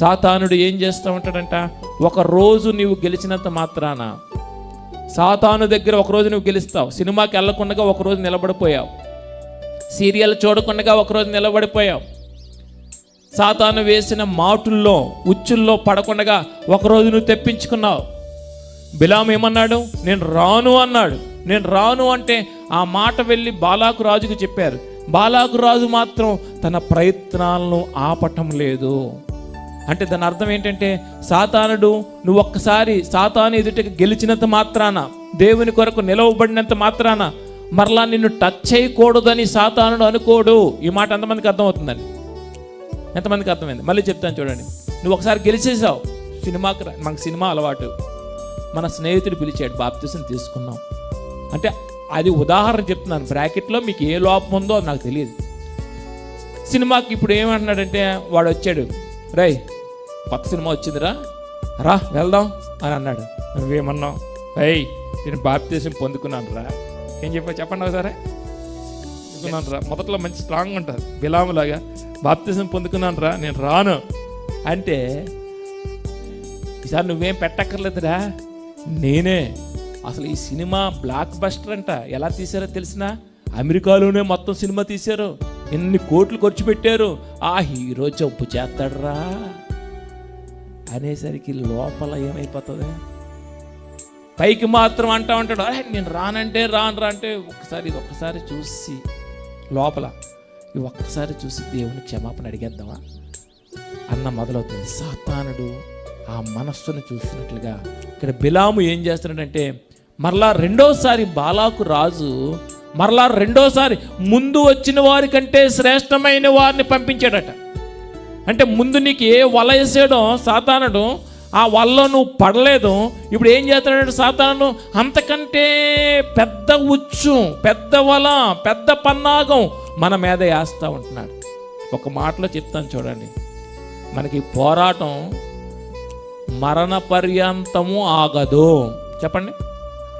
సాతానుడు ఏం చేస్తూ ఉంటాడంట? ఒక రోజు నీవు గెలిచినంత మాత్రాన సాతాను దగ్గర ఒక రోజు నువ్వు గెలుస్తావు. సినిమాకి వెళ్ళకుండా ఒకరోజు నిలబడిపోయావు. సీరియల్ చూడకుండా ఒకరోజు నిలబడిపోయావు. సాతాను వేసిన మాటుల్లో ఉచ్చుల్లో పడకుండా ఒకరోజు నువ్వు తెప్పించుకున్నావు. బిలాం ఏమన్నాడు? నేను రాను అన్నాడు. నేను రాను అంటే ఆ మాట వెళ్ళి బాలాకు రాజుకు చెప్పారు. బాలాకు రాజు మాత్రం తన ప్రయత్నాలను ఆపటం లేదు. అంటే దాని అర్థం ఏంటంటే సాతానుడు నువ్వు ఒక్కసారి సాతాను ఎదుటకి గెలిచినంత మాత్రాన దేవుని కొరకు నిలవబడినంత మాత్రాన మరలా నిన్ను టచ్ చేయకూడదని సాతానుడు అనుకోడు. ఈ మాట ఎంతమందికి అర్థమవుతుందండి? ఎంతమందికి అర్థమైంది? మళ్ళీ చెప్తాను చూడండి. నువ్వు ఒకసారి గెలిచేసావు సినిమాకి మనకు సినిమా అలవాటు. మన స్నేహితుడు పిలిచాడు బాప్తిసం తీసుకున్నాం. అంటే అది ఉదాహరణ చెప్తున్నాను. బ్రాకెట్లో మీకు ఏ లోపం ఉందో అది నాకు తెలియదు. సినిమాకి ఇప్పుడు ఏమంటున్నాడంటే వాడు వచ్చాడు. రై కొత్త సినిమా వచ్చిందిరా. రా వెళ్దాం అని అన్నాడు. నువ్వేమన్నావు? రై నేను బాప్తీసం పొందుకున్నాను రా ఏం చెప్పా చెప్పండి ఒకసారి. పొందుకున్నాను రా మొదట్లో మంచి స్ట్రాంగ్ ఉంటుంది. బిలాములాగా బాప్తిజం పొందుకున్నాను రా నేను రాను. అంటే ఈసారి నువ్వేం పెట్టక్కర్లేదురా. నేనే అసలు ఈ సినిమా బ్లాక్ బస్టర్ అంట. ఎలా తీశారో తెలిసిన అమెరికాలోనే మొత్తం సినిమా తీశారు. ఎన్ని కోట్లు ఖర్చు పెట్టారు? ఆ హీరో చెప్పు చేస్తాడురా. అనేసరికి లోపల ఏమైపోతుంది? పైకి మాత్రం అంటా ఉంటాడు అరే నేను రానంటే రాను రా అంటే ఒక్కసారి ఇది ఒక్కసారి చూసి లోపల ఇవి ఒక్కసారి చూసి దేవుని క్షమాపణ అడిగేద్దామా? అన్న మొదలవుతుంది. సాతానుడు ఆ మనస్సును చూసినట్లుగా ఇక్కడ బిలాము ఏం చేస్తున్నాడంటే మరలా రెండోసారి బాలాకు రాజు మరలా రెండోసారి ముందు వచ్చిన వారి కంటే శ్రేష్టమైన వారిని పంపించాడట. అంటే ముందు నీకు ఏ వల వేసాడో సాతానుడు ఆ వలలో నువ్వు పడలేదు. ఇప్పుడు ఏం చేస్తున్నాడు సాతాను అంతకంటే పెద్ద ఉచ్చు పెద్ద వల పెద్ద పన్నాగం మన మీద వేస్తూ ఉంటున్నాడు. ఒక మాటలో చెప్తాను చూడండి. మనకి పోరాటం మరణ పర్యంతము ఆగదు. చెప్పండి.